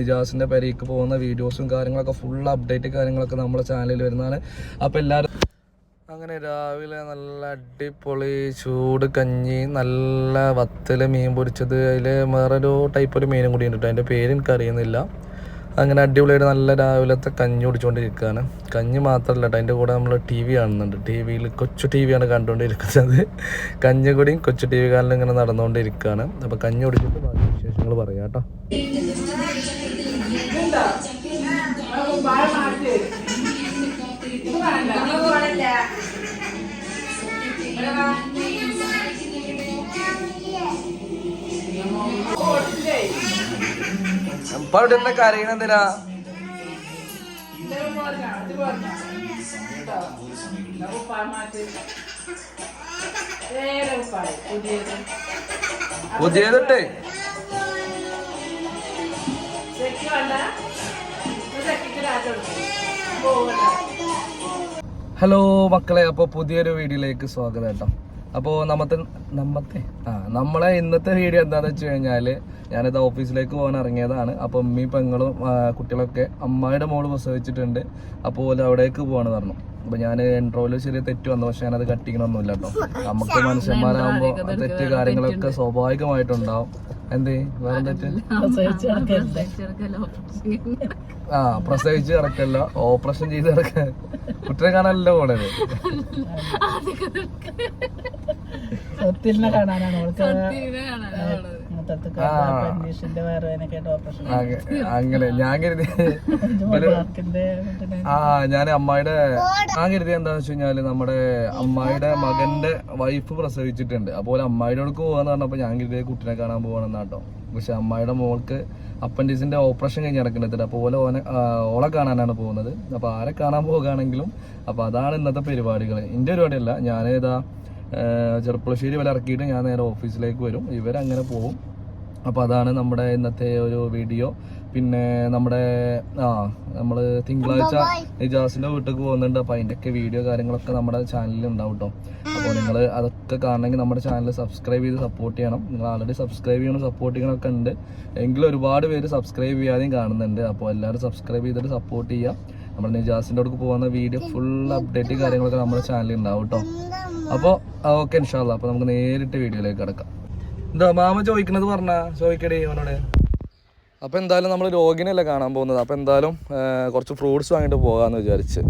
നിജാസിന്റെ പെരേക്ക് പോകുന്ന വീഡിയോസും കാര്യങ്ങളൊക്കെ ഫുൾ അപ്ഡേറ്റ് കാര്യങ്ങളൊക്കെ നമ്മുടെ ചാനലിൽ വരുന്നതാണ്. അപ്പൊ എല്ലാവരും അങ്ങനെ രാവിലെ നല്ല അടിപൊളി ചൂട് കഞ്ഞി നല്ല വത്തൽ മീൻ പൊരിച്ചത്. അതിൽ വേറൊരു ടൈപ്പ് ഒരു മീനും കൂടി ഉണ്ട് കേട്ടോ അതിന്റെ പേര് എനിക്ക് അറിയുന്നില്ല അങ്ങനെ അടിപൊളിയായിട്ട് നല്ല രാവിലത്തെ കഞ്ഞി കുടിച്ചുകൊണ്ടിരിക്കുകയാണ് കഞ്ഞി മാത്രമല്ല കേട്ടോ അതിന്റെ കൂടെ നമ്മൾ ടി വി കാണുന്നുണ്ട്. ടി വിയിൽ കൊച്ചു ടി വിയാണ് കണ്ടുകൊണ്ടിരിക്കുന്നത് കഞ്ഞി കൂടിയും കൊച്ചു ടി വി കാലിൽ ഇങ്ങനെ നടന്നുകൊണ്ടിരിക്കുകയാണ് അപ്പോൾ കഞ്ഞി കുടിച്ചിട്ട് ബാക്കി വിശേഷങ്ങൾ പറയാം കേട്ടോ അപ്പൊ അവിടെ എന്താ കരയണ പുതിയതിട്ടേ? ഹലോ മക്കളെ അപ്പോൾ പുതിയൊരു വീഡിയോയിലേക്ക് സ്വാഗതം കേട്ടോ. അപ്പോൾ നമ്മത്തെ നമ്മത്തെ ആ നമ്മളെ ഇന്നത്തെ വീഡിയോ എന്താണെന്ന് വെച്ച് കഴിഞ്ഞാൽ ഞാനിത് ഓഫീസിലേക്ക് പോകാൻ ഇറങ്ങിയതാണ്. അപ്പോൾ ഉമ്മി പെങ്ങളും കുട്ടികളൊക്കെ അമ്മയുടെ മോൾ പ്രസവിച്ചിട്ടുണ്ട്. അപ്പോൾ ഓൽ അവിടേക്ക് പോവാണ് പറഞ്ഞു. അപ്പോൾ ഞാൻ ഇൻട്രോയിൽ ചെറിയ തെറ്റ് വന്നു. പക്ഷേ ഞാനത് കട്ടിക്കണമൊന്നുമില്ല കേട്ടോ. നമുക്ക് മനുഷ്യന്മാരാകുമ്പോൾ തെറ്റ് കാര്യങ്ങളൊക്കെ സ്വാഭാവികമായിട്ടുണ്ടാവും. എന്തേ? ആ പ്രസവിച്ച് കിടക്കല്ല. ഓപ്പറേഷൻ ചെയ്ത് കിടക്ക. കുട്ടിനെ കാണാനല്ലോ പോണത്? സത്യലിനെ കാണാനാണ് അവൾക്ക് മൊത്തത്തിൽ ഓപ്പറേഷൻ അങ്ങനെ ഞാൻ കരുതി ആ ഞാൻ അമ്മായിടെ ഞാൻ കരുതി എന്താന്ന് വെച്ച് കഴിഞ്ഞാൽ നമ്മുടെ അമ്മായിടെ മകന്റെ വൈഫ് പ്രസവിച്ചിട്ടുണ്ട്. അപ്പോൾ അമ്മായിടെ അടുക്ക് പോകാന്ന് പറഞ്ഞപ്പോ ഞാൻ കരുതിയ കുട്ടിനെ കാണാൻ പോകണമെന്നാട്ടോ പക്ഷെ അമ്മായിയുടെ മോൾക്ക് അപ്പൻഡിക്സിന്റെ ഓപ്പറേഷൻ കഴിഞ്ഞ് നടക്കുന്നുണ്ട് അപ്പോൾ ഓലെ ഓനെ ഓളെ കാണാനാണ് പോകുന്നത്. അപ്പൊ ആരെ കാണാൻ പോകുകയാണെങ്കിലും അപ്പൊ അതാണ് ഇന്നത്തെ പരിപാടികൾ എന്റെ പരിപാടിയല്ല ഞാൻ ഇതാ ചെറുപ്പുളശ്ശേരി വരെ ഇറക്കിയിട്ട് ഞാൻ നേരെ ഓഫീസിലേക്ക് വരും. ഇവരങ്ങനെ പോകും അപ്പോൾ അതാണ് നമ്മുടെ ഇന്നത്തെ ഒരു വീഡിയോ. പിന്നെ നമ്മുടെ ആ നമ്മൾ തിങ്കളാഴ്ച നിജാസിന്റെ വീട്ടിലേക്ക് പോകുന്നുണ്ട്. അപ്പോൾ അതിന്റെയൊക്കെ വീഡിയോ കാര്യങ്ങളൊക്കെ നമ്മുടെ ചാനലിൽ ഉണ്ടാവും കേട്ടോ അപ്പോൾ നിങ്ങൾ അതൊക്കെ കാണണമെങ്കിൽ നമ്മുടെ ചാനൽ സബ്സ്ക്രൈബ് ചെയ്ത് സപ്പോർട്ട് ചെയ്യണം. നിങ്ങൾ ആൾറെഡി സബ്സ്ക്രൈബ് ചെയ്യണം സപ്പോർട്ട് ചെയ്യണമൊക്കെ ഉണ്ട്. എങ്കിലും ഒരുപാട് പേര് സബ്സ്ക്രൈബ് ചെയ്യാതെയും കാണുന്നുണ്ട്. അപ്പോൾ എല്ലാവരും സബ്സ്ക്രൈബ് ചെയ്തിട്ട് സപ്പോർട്ട് ചെയ്യുക നമ്മുടെ നിജാസിന്റെ അടുക്ക് പോകുന്ന വീഡിയോ ഫുൾ അപ്ഡേറ്റ് കാര്യങ്ങളൊക്കെ നമ്മുടെ ചാനലിൽ ഉണ്ടാവും കേട്ടോ അപ്പോൾ ഓക്കെ ഇൻഷാല്ല അപ്പോൾ നമുക്ക് നേരിട്ട് വീഡിയോയിലേക്ക് കിടക്കാം. എന്താ മാമ ചോദിക്കണത് പറഞ്ഞ? ചോദിക്കടേ അവനോട്. അപ്പോൾ എന്തായാലും നമ്മൾ രോഗിനല്ലേ കാണാൻ പോകുന്നത്. അപ്പോൾ എന്തായാലും കുറച്ച് ഫ്രൂട്ട്സ് വാങ്ങിയിട്ട് പോകാമെന്ന് വിചാരിച്ച്.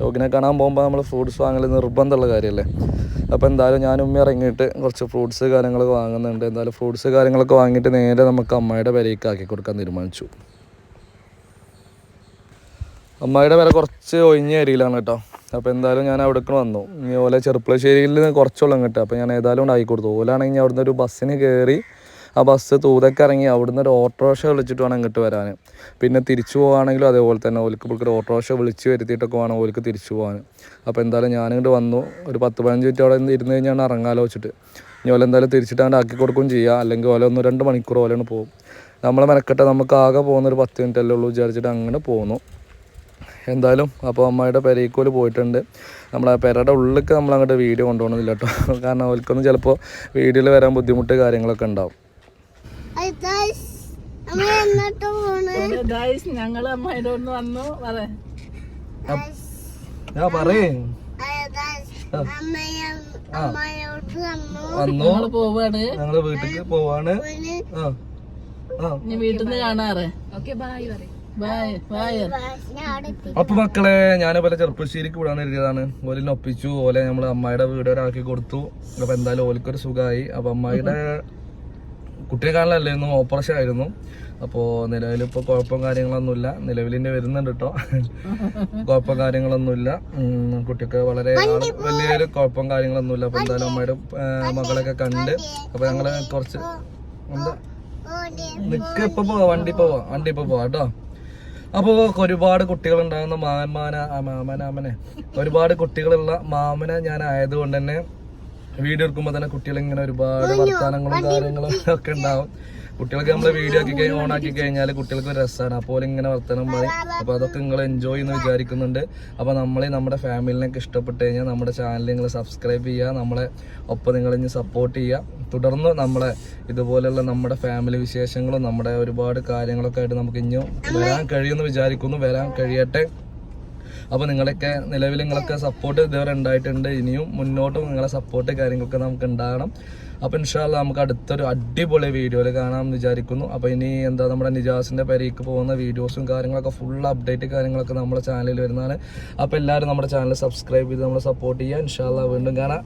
രോഗിനെ കാണാൻ പോകുമ്പോൾ നമ്മൾ ഫ്രൂട്ട്സ് വാങ്ങൽ നിർബന്ധമുള്ള കാര്യമല്ലേ അപ്പോൾ എന്തായാലും ഞാൻ ഉമ്മ ഇറങ്ങിയിട്ട് കുറച്ച് ഫ്രൂട്ട്സ് കാര്യങ്ങളൊക്കെ വാങ്ങുന്നുണ്ട്. എന്തായാലും ഫ്രൂട്ട്സ് കാര്യങ്ങളൊക്കെ വാങ്ങിയിട്ട് നേരെ നമുക്ക് അമ്മയുടെ വിലയ്ക്ക് ആക്കി കൊടുക്കാൻ തീരുമാനിച്ചു. അമ്മയുടെ വില കുറച്ച് ഒഴിഞ്ഞ ഏരിയയിലാണ് കേട്ടോ. അപ്പോൾ എന്തായാലും ഞാൻ അവിടേക്ക് വന്നു. ഓല ചെറുപ്പളശ്ശേരിയിൽ കുറച്ചുള്ള അങ്ങോട്ട് അപ്പോൾ ഞാൻ ഏതായാലും കൊണ്ട് കൊടുത്തു. ഓലാണെങ്കിൽ അവിടുന്ന് ഒരു ബസ്സിന് കയറി ആ ബസ് തൂതൊക്കെ ഇറങ്ങി അവിടുന്ന് ഒരു ഓട്ടോറിക്ഷ വിളിച്ചിട്ട് വേണം ഇങ്ങോട്ട് വരാൻ പിന്നെ തിരിച്ചു പോവുകയാണെങ്കിലും അതേപോലെ തന്നെ ഓൽക്ക് ഇപ്പോൾ ഒരു ഓട്ടോറിക്ഷ വിളിച്ച് വരുത്തിയിട്ടൊക്കെ വേണം ഓൽക്ക് തിരിച്ചു പോകാൻ അപ്പോൾ എന്തായാലും ഞാനിങ്ങോട്ട് വന്നു. ഒരു പത്ത് പതിനഞ്ച് മിനിറ്റ് അവിടെ ഇരുന്ന് കഴിഞ്ഞാൽ ഇറങ്ങാലോ വെച്ചിട്ട് ഇനി ഓല എന്തായാലും തിരിച്ചിട്ടാണ്ട് ആക്കി കൊടുക്കുകയും ചെയ്യുക അല്ലെങ്കിൽ ഓല ഒന്ന് രണ്ട് മണിക്കൂർ ഓലാണ് പോകും. നമ്മളെ മെനക്കെട്ടെ നമുക്ക് ആകെ പോകുന്ന ഒരു പത്ത് മിനിറ്റ് അല്ലേ ഉള്ളൂ വിചാരിച്ചിട്ട് അങ്ങനെ പോകുന്നു. എന്തായാലും അപ്പോൾ അമ്മയുടെ പെരയിക്കോൽ പോയിട്ടുണ്ട്. നമ്മളെ പെരയുടെ ഉള്ളിലേക്ക് നമ്മൾ അങ്ങോട്ട് വീഡിയോ കൊണ്ടുപോകണമെന്നില്ല കേട്ടോ കാരണം അവർക്കൊന്നും ചിലപ്പോൾ വീഡിയോയിൽ വരാൻ ബുദ്ധിമുട്ട് കാര്യങ്ങളൊക്കെ ഉണ്ടാവും. ഞാൻ പറയേ. വന്നു. പോവാണ്. ഞങ്ങൾ വീട്ടിലേക്ക് പോവാണ്. ആ. ആ. ഇനി വീട്ടിൽ നിന്ന് കാണാറ് ബായ് ബായ് അപ്പൊ മക്കളെ ഞാൻ പോലെ ചെറുപ്പശ്ശേരിക്ക് വിടാൻ എഴുതിയതാണ് ഓലിനെ ഒപ്പിച്ചു. ഓലെ നമ്മൾ അമ്മായിയുടെ വീട് ഒരാക്കി കൊടുത്തു. അപ്പൊ എന്തായാലും ഓലിക്കൊരു സുഖമായി അപ്പൊ അമ്മായിയുടെ കുട്ടിയെ കാണലായിരുന്നു ഓപ്പറേഷൻ ആയിരുന്നു. അപ്പോൾ നിലവിൽ ഇപ്പോൾ കുഴപ്പം കാര്യങ്ങളൊന്നുമില്ല. നിലവിലിന്റെ വരുന്നുണ്ട് കേട്ടോ കുഴപ്പം കാര്യങ്ങളൊന്നുമില്ല. കുട്ടിക്ക് വളരെ വലിയൊരു കുഴപ്പം കാര്യങ്ങളൊന്നുമില്ല. അപ്പോൾ എന്തായാലും അമ്മയുടെ മകളൊക്കെ കണ്ട്. അപ്പോൾ ഞങ്ങൾ കുറച്ച് എന്താ? നിക്ക് ഇപ്പൊ പോവാ. വണ്ടി പോവാ. വണ്ടി ഇപ്പൊ പോവാ കേട്ടോ അപ്പോ ഒരുപാട് കുട്ടികൾ ഉണ്ടാകുന്ന മാമന മാമനാമനെ. ഒരുപാട് കുട്ടികളുള്ള മാമന ഞാൻ ആയതുകൊണ്ട് തന്നെ വീഡിയോ എടുക്കുമ്പോൾ തന്നെ കുട്ടികൾ ഇങ്ങനെ ഒരുപാട് വർത്താനങ്ങളും കാര്യങ്ങളും ഒക്കെ ഉണ്ടാവും. കുട്ടികൾക്ക് നമ്മൾ വീഡിയോ ആക്കി കഴിഞ്ഞാൽ ഓൺ ആക്കി കഴിഞ്ഞാൽ കുട്ടികൾക്ക് ഒരു രസമാണ് അപ്പോൾ ഇങ്ങനെ വർത്തനം പറയും. അപ്പോൾ അതൊക്കെ നിങ്ങൾ എൻജോയ് ചെയ്യുന്ന വിചാരിക്കുന്നുണ്ട്. അപ്പോൾ നമ്മളെ നമ്മുടെ ഫാമിലിനൊക്കെ ഇഷ്ടപ്പെട്ട് കഴിഞ്ഞാൽ നമ്മുടെ ചാനൽ നിങ്ങൾ സബ്സ്ക്രൈബ് ചെയ്യുക. നമ്മളെ ഒപ്പം നിങ്ങൾ ഇനി സപ്പോർട്ട് ചെയ്യുക. തുടർന്ന് നമ്മളെ ഇതുപോലെയുള്ള നമ്മുടെ ഫാമിലി വിശേഷങ്ങളും നമ്മുടെ ഒരുപാട് കാര്യങ്ങളൊക്കെ ആയിട്ട് നമുക്ക് ഇനിയും വരാൻ കഴിയുമെന്ന് വിചാരിക്കുന്നു. വരാൻ കഴിയട്ടെ. അപ്പോൾ നിങ്ങളൊക്കെ നിലവിൽ നിങ്ങളൊക്കെ സപ്പോർട്ട് ഇതുവരെ ഉണ്ടായിട്ടുണ്ട്. ഇനിയും മുന്നോട്ടും നിങ്ങളെ സപ്പോർട്ട് കാര്യങ്ങളൊക്കെ നമുക്ക് ഉണ്ടാകണം. അപ്പോൾ ഇൻഷാല്ല നമുക്ക് അടുത്തൊരു അടിപൊളി വീഡിയോയിൽ കാണാമെന്ന് വിചാരിക്കുന്നു. അപ്പോൾ ഇനി എന്താ നമ്മുടെ നിജാസിന്റെ പരിക്ക് പോകുന്ന വീഡിയോസും കാര്യങ്ങളൊക്കെ ഫുൾ അപ്ഡേറ്റ് കാര്യങ്ങളൊക്കെ നമ്മുടെ ചാനലിൽ വരുന്നതാണ്. അപ്പോൾ എല്ലാവരും നമ്മുടെ ചാനൽ സബ്സ്ക്രൈബ് ചെയ്ത് നമ്മളെ സപ്പോർട്ട് ചെയ്യുക. ഇൻഷാല്ല വീണ്ടും കാണാം.